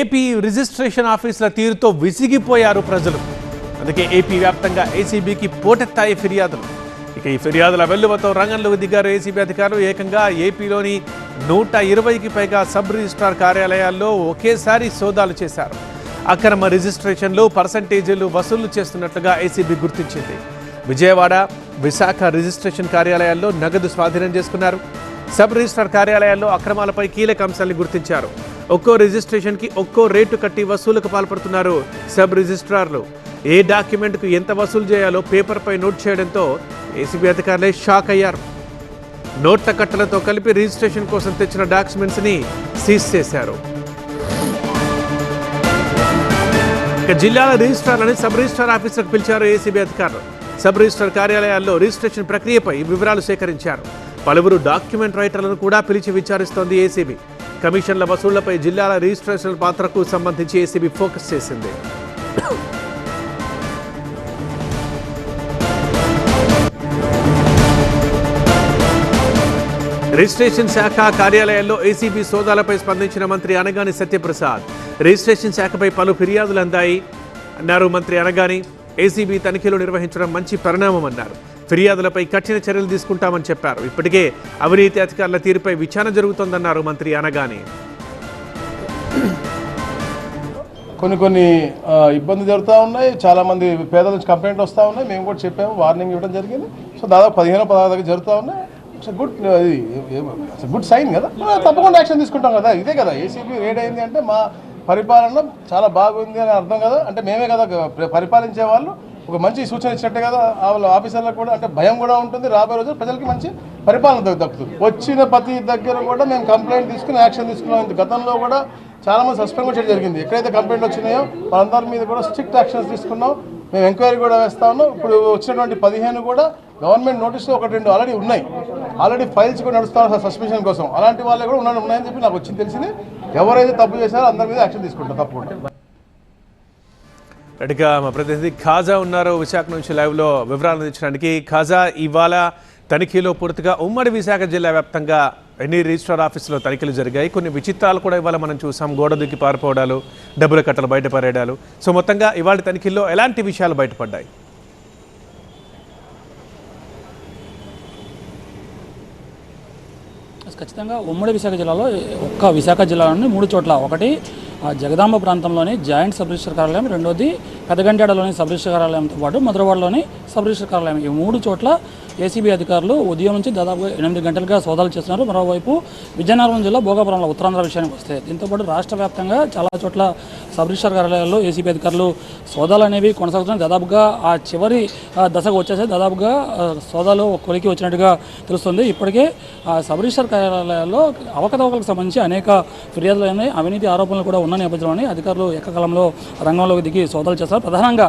AP registration ఆఫీసుల తీరుతో విసిగిపోయారు ప్రజలు. అందుకే ఏపీ వ్యాప్తంగా ఏసీబీకి పోటెత్తాయి ఫిర్యాదులు. ఇక ఈ ఫిర్యాదుల వెల్లువతో రంగంలోకి దిగారు ఏసీబీ అధికారులు. ఏకంగా ఏపీలోని నూట ఇరవైకి పైగా సబ్ రిజిస్ట్రార్ కార్యాలయాల్లో ఒకేసారి సోదాలు చేశారు. అక్రమ రిజిస్ట్రేషన్లు పర్సంటేజీలు వసూలు చేస్తున్నట్లుగా ఏసీబీ గుర్తించింది. విజయవాడ విశాఖ రిజిస్ట్రేషన్ కార్యాలయాల్లో నగదు స్వాధీనం చేసుకున్నారు. సబ్ రిజిస్ట్రార్ కార్యాలయాల్లో అక్రమాలపై కీలక అంశాన్ని గుర్తించారు. ఒక్కో రిజిస్ట్రేషన్కి ఒక్కో రేటు కట్టి వసూలకు పాల్పడుతున్నారు సబ్ రిజిస్ట్రార్లు. ఏ డాక్యుమెంట్కు ఎంత వసూలు చేయాలో పేపర్పై నోట్ చేయడంతో ఏసీబీ అధికారులే షాక్ అయ్యారు. నోట్ల కట్టలతో కలిపి రిజిస్ట్రేషన్ కోసం తెచ్చిన డాక్యుమెంట్స్ని సీజ్ చేశారు. ఇక జిల్లాల రిజిస్ట్రార్లని సబ్ రిజిస్ట్రార్ ఆఫీసర్కు పిలిచారు ఏసీబీ అధికారులు. సబ్ రిజిస్ట్రార్ కార్యాలయాల్లో రిజిస్ట్రేషన్ ప్రక్రియపై వివరాలు సేకరించారు. పలువురు డాక్యుమెంట్ రైటర్లను కూడా పిలిచి విచారిస్తోంది ఏసీబీ. కమిషన్ల వసూళ్ళపై జిల్లాల రిజిస్ట్రేషన్ పాత్రకు సంబంధించి ఏసీబీ ఫోకస్ చేసింది. రిజిస్ట్రేషన్ శాఖ కార్యాలయాల్లో ఏసీబీ సోదాలపై స్పందించిన మంత్రి అనగాని సత్యప్రసాద్ రిజిస్ట్రేషన్ శాఖపై పలు ఫిర్యాదులు అందాయి అన్నారు మంత్రి అనగాని. ఏసీబీ తనిఖీలు నిర్వహించడం మంచి పరిణామం అన్నారు. ఫిర్యాదులపై కఠిన చర్యలు తీసుకుంటామని చెప్పారు. ఇప్పటికే అవినీతి అధికారుల తీరుపై విచారణ జరుగుతోందన్నారు మంత్రి అనగాని. కొన్ని కొన్ని ఇబ్బంది జరుగుతూ ఉన్నాయి. చాలామంది పేద పేదల నుంచి కంప్లైంట్ వస్తూ ఉన్నాయి. మేము కూడా చెప్పాము వార్నింగ్ ఇవ్వడం జరిగింది. సో దాదాపు పదిహేను పదహారు దగ్గర జరుగుతూ ఉన్నాయి. ఇట్స్ గుడ్ ఇది గుడ్ సైన్ కదా. తప్పకుండా యాక్షన్ తీసుకుంటాం కదా. ఇదే కదా ఏసీబీ రేడ్ అయింది అంటే మా పరిపాలన చాలా బాగుంది అని అర్థం కదా. అంటే మేమే కదా పరిపాలించే వాళ్ళు. ఒక మంచి సూచన ఇచ్చినట్టే కదా వాళ్ళ ఆఫీసర్లకు కూడా అంటే భయం కూడా ఉంటుంది. రాబోయే రోజు ప్రజలకి మంచి పరిపాలన దక్కుతుంది. వచ్చిన ప్రతి దగ్గర కూడా మేము కంప్లైంట్ తీసుకుని యాక్షన్ తీసుకున్నాం. గతంలో కూడా చాలా మంది సస్పెండ్ కూడా చేయడం జరిగింది. ఎక్కడైతే కంప్లైంట్లు వచ్చినాయో వాళ్ళందరి మీద కూడా స్ట్రిక్ట్ యాక్షన్స్ తీసుకున్నాం. మేము ఎంక్వైరీ కూడా వేస్తా ఉన్నాం. ఇప్పుడు వచ్చినటువంటి పదిహేను కూడా గవర్నమెంట్ నోటీసులు ఒకటి రెండు ఆల్రెడీ ఉన్నాయి. ఆల్రెడీ ఫైల్స్ కూడా నడుస్తారు సస్పెన్షన్ కోసం. అలాంటి వాళ్ళే కూడా ఉన్నాయి ఉన్నాయని చెప్పి నాకు వచ్చింది తెలిసింది. ఎవరైతే తప్పు చేశారో అందరి మీద యాక్షన్ తీసుకుంటాం తప్పకుండా. రెడ్డిగా మా ప్రతినిధి ఖాజా ఉన్నారు. విశాఖ నుంచి లైవ్లో వివరాలు అందించడానికి ఖాజా ఇవాళ తనిఖీలో పూర్తిగా ఉమ్మడి విశాఖ జిల్లా వ్యాప్తంగా ఎన్ని రిజిస్ట్రార్ ఆఫీసులో తనిఖీలు జరిగాయి? కొన్ని విచిత్రాలు కూడా ఇవాళ మనం చూసాం. గోడ దుక్కి పారిపోవడాలు డబ్బుల కట్టలు బయటపడేయడాలు సో మొత్తంగా ఇవాళ తనిఖీల్లో ఎలాంటి విషయాలు బయటపడ్డాయి? ఖచ్చితంగా ఉమ్మడి విశాఖ జిల్లాలో ఒక్క విశాఖ జిల్లాలోని మూడు చోట్ల. ఒకటి జగదాంబ ప్రాంతంలోని జాయింట్ సబ్ రిజిస్టర్ కార్యాలయం రెండోది పెదగంటేడలోని సబ్ రిజిస్టర్ కార్యాలయంతో పాటు మధురవాడలోని సబ్ రిజిస్టర్ కార్యాలయం. ఈ మూడు చోట్ల ఏసీబీ అధికారులు ఉదయం నుంచి దాదాపుగా ఎనిమిది గంటలుగా సోదాలు చేస్తున్నారు. మరోవైపు విజయనగరం జిల్లా భోగాపురంలో ఉత్తరాంధ్ర విషయానికి వస్తే దీంతోపాటు రాష్ట్ర వ్యాప్తంగా చాలా చోట్ల సబ్ రిజిస్టర్ కార్యాలయాల్లో ఏసీబీ అధికారులు సోదాలు అనేవి కొనసాగుతున్నాయి. దాదాపుగా ఆ చివరి ఆ, దశకు వచ్చేసే దాదాపుగా సోదాలు కొలికి వచ్చినట్టుగా తెలుస్తుంది. ఇప్పటికే ఆ సబ్ రిజిస్టర్ కార్యాలయాల్లో అవకతవకలకు సంబంధించి అనేక ఫిర్యాదులు అయినాయి అవినీతి ఆరోపణలు కూడా ఉన్న నేపథ్యంలోని అధికారులు ఏకకాలంలో రంగంలోకి దిగి సోదాలు చేస్తారు. ప్రధానంగా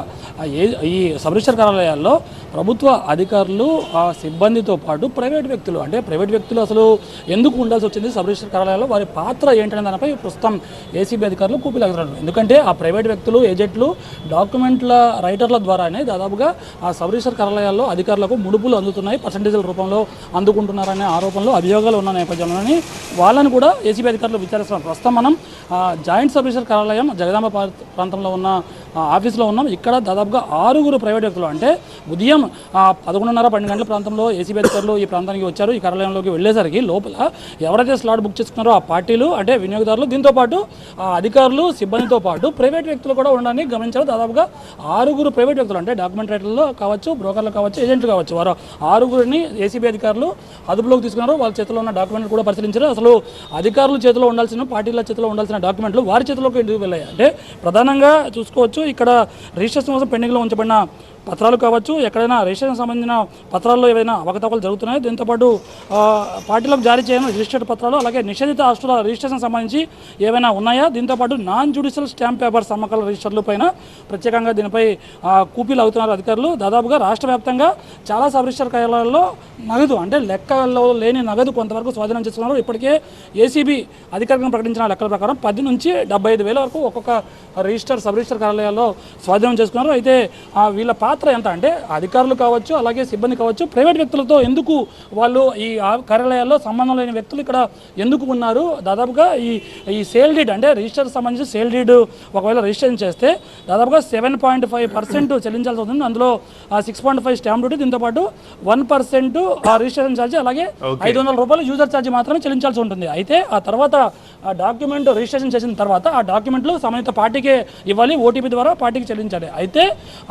ఏ ఈ సబ్ రిజిస్టర్ కార్యాలయాల్లో ప్రభుత్వ అధికారులు ఆ సిబ్బందితో పాటు ప్రైవేట్ వ్యక్తులు అంటే ప్రైవేట్ వ్యక్తులు అసలు ఎందుకు ఉండాల్సి వచ్చింది? సబ్ రిజిస్టర్ కార్యాలయంలో వారి పాత్ర ఏంటనే దానిపై ప్రస్తుతం ఏసీబీ అధికారులు కూపిలాగుతున్నారు ఎందుకంటే ఆ ప్రైవేట్ వ్యక్తులు ఏజెంట్లు డాక్యుమెంట్ల రైటర్ల ద్వారానే దాదాపుగా ఆ సబ్ రిజిస్టర్ కార్యాలయాల్లో అధికారులకు ముడుపులు అందుతున్నాయి. పర్సంటేజ్ల రూపంలో అందుకుంటున్నారనే ఆరోపణలు అభియోగాలు ఉన్న నేపథ్యంలోని వాళ్ళని కూడా ఏసీబీ అధికారులు విచారిస్తున్నారు. ప్రస్తుతం మనం జాయింట్ సబ్ రిజిస్టర్ కార్యాలయం జగదాంబ ప్రాంతంలో ఉన్న ఆఫీస్లో ఆఫీసులో ఉన్నాం. ఇక్కడ దాదాపుగా ఆరుగురు ప్రైవేట్ వ్యక్తులు అంటే ఉదయం పదకొండున్నర పన్నెండు గంటల ప్రాంతంలో ఏసీబీ అధికారులు ఈ ప్రాంతానికి వచ్చారు. ఈ కార్యాలయంలోకి వెళ్ళేసరికి లోపల ఎవరైతే స్లాట్ బుక్ చేసుకున్నారో ఆ పార్టీలు అంటే వినియోగదారులు దీంతో పాటు అధికారులు సిబ్బందితో పాటు ప్రైవేట్ వ్యక్తులు కూడా ఉండడాన్ని గమనించారు. దాదాపుగా ఆరుగురు ప్రైవేట్ వ్యక్తులు అంటే డాక్యుమెంట్ రైటర్లు కావచ్చు బ్రోకర్లు కావచ్చు ఏజెంట్లు కావచ్చు వారు ఆరుగురిని ఏసీబీ అధికారులు అదుపులోకి తీసుకున్నారు. వాళ్ళ చేతిలో ఉన్న డాక్యుమెంట్లు కూడా పరిశీలించారు. అసలు అధికారుల చేతిలో ఉండాల్సిన పార్టీల చేతిలో ఉండాల్సిన డాక్యుమెంట్లు వారి చేతిలోకి ఎందుకు వెళ్ళాయి? అంటే ప్రధానంగా చూసుకోవచ్చు ఇక్కడ రిజిస్ట్రేషన్ కోసం పెండింగ్లో ఉంచబడిన పత్రాలు కావచ్చు ఎక్కడైనా రిజిస్ట్రేషన్ సంబంధించిన పత్రాల్లో ఏవైనా అవకతవకలు జరుగుతున్నాయి దీంతోపాటు పార్టీలకు జారీ చేయని రిజిస్టర్డ్ పత్రాలు అలాగే నిషేధిత ఆస్తుల రిజిస్ట్రేషన్ సంబంధించి ఏవైనా ఉన్నాయా? దీంతోపాటు నాన్ జ్యుడిషియల్ స్టాంప్ పేపర్స్ అమ్మకాల రిజిస్టర్లు పైన ప్రత్యేకంగా దీనిపై కూపీలు అవుతున్నారు అధికారులు. దాదాపుగా రాష్ట్ర వ్యాప్తంగా చాలా సబ్ రిజిస్టర్ కార్యాలయాల్లో నగదు అంటే లెక్కల్లో లేని నగదు కొంతవరకు స్వాధీనం చేసుకున్నారు. ఇప్పటికే ఏసీబీ అధికారికంగా ప్రకటించిన లెక్కల ప్రకారం పది నుంచి డెబ్బై ఐదు వేల వరకు ఒక్కొక్క రిజిస్టర్ సబ్ రిజిస్టర్ కార్యాలయాల్లో స్వాధీనం చేసుకున్నారు. అయితే వీళ్ళ పాత్ర పాత్ర ఎంత? అంటే అధికారులు కావచ్చు అలాగే సిబ్బంది కావచ్చు ప్రైవేట్ వ్యక్తులతో ఎందుకు వాళ్ళు ఈ కార్యాలయాల్లో సంబంధం లేని వ్యక్తులు ఇక్కడ ఎందుకు ఉన్నారు? దాదాపుగా ఈ ఈ సేల్ డీడ్ అంటే రిజిస్టర్ సంబంధించి సేల్ డీడ్ ఒకవేళ రిజిస్ట్రేషన్ చేస్తే దాదాపుగా సెవెన్ పాయింట్ ఫైవ్ పర్సెంట్ చెల్లించాల్సి అవుతుంది అందులో six point five stamp duty దీంతో పాటు వన్ పర్సెంట్ రిజిస్ట్రేషన్ ఛార్జ్ అలాగే ఐదు వందల రూపాయలు యూజర్ ఛార్జ్ మాత్రమే చెల్లించాల్సి ఉంటుంది. అయితే ఆ తర్వాత ఆ డాక్యుమెంట్ రిజిస్ట్రేషన్ చేసిన తర్వాత ఆ డాక్యుమెంట్లు సంబంధిత పార్టీకే ఇవ్వాలి ఓటీపీ ద్వారా పార్టీకి చెల్లించాలి. అయితే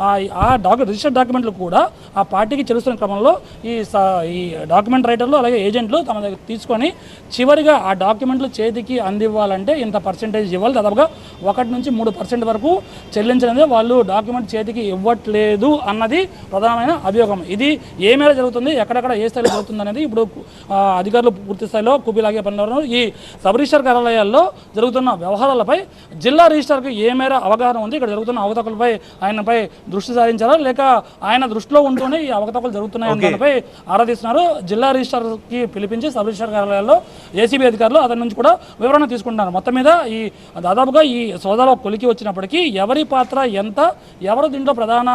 ఆ ఆ డాక్యుమెంట్ రిజిస్టర్ డాక్యుమెంట్లు కూడా ఆ పార్టీకి చెల్లిస్తున్న క్రమంలో ఈ స- ఈ డాక్యుమెంట్ రైటర్లు అలాగే ఏజెంట్లు తమ దగ్గర తీసుకొని చివరిగా ఆ డాక్యుమెంట్లు చేతికి అందివ్వాలంటే ఇంత పర్సెంటేజ్ ఇవ్వాలి. దాదాపుగా ఒకటి నుంచి మూడు పర్సెంట్ వరకు చెల్లించినది వాళ్ళు డాక్యుమెంట్ చేతికి ఇవ్వట్లేదు అన్నది ప్రధానమైన అభియోగం. ఇది ఏ మేర జరుగుతుంది ఎక్కడెక్కడ ఏ స్థాయిలో జరుగుతుంది అనేది ఇప్పుడు అధికారులు పూర్తి స్థాయిలో కుబిలాగే పనిలో ఈ సబ్ రిజిస్టర్ కార్యాలయాల్లో జరుగుతున్న వ్యవహారాలపై జిల్లా రిజిస్టర్కి ఏ మేర అవగాహన ఉంది? ఇక్కడ జరుగుతున్న అవతకులపై ఆయనపై దృష్టి సారించారా లేక ఆయన దృష్టిలో ఉంటూనే ఈ అవకతవకలు జరుగుతున్నాయి అన్న దానిపై ఆరాధిస్తున్నారు. జిల్లా రిజిస్టర్కి పిలిపించి సబ్ రిజిస్టర్ కార్యాలయాల్లో ఏసీబీ అధికారులు అతని నుంచి కూడా వివరణ తీసుకుంటున్నారు. మొత్తం మీద ఈ దాదాపుగా ఈ సోదాలో కొలికి వచ్చినప్పటికీ ఎవరి పాత్ర ఎంత ఎవరు దీంట్లో ప్రధాన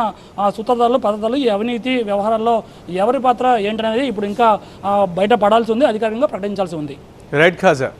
సూత్రధారులు పద్ధతులు ఈ అవినీతి వ్యవహారాల్లో ఎవరి పాత్ర ఏంటనేది ఇప్పుడు ఇంకా బయట పడాల్సి ఉంది అధికారికంగా ప్రకటించాల్సి ఉంది. రైట్ ఖాజా.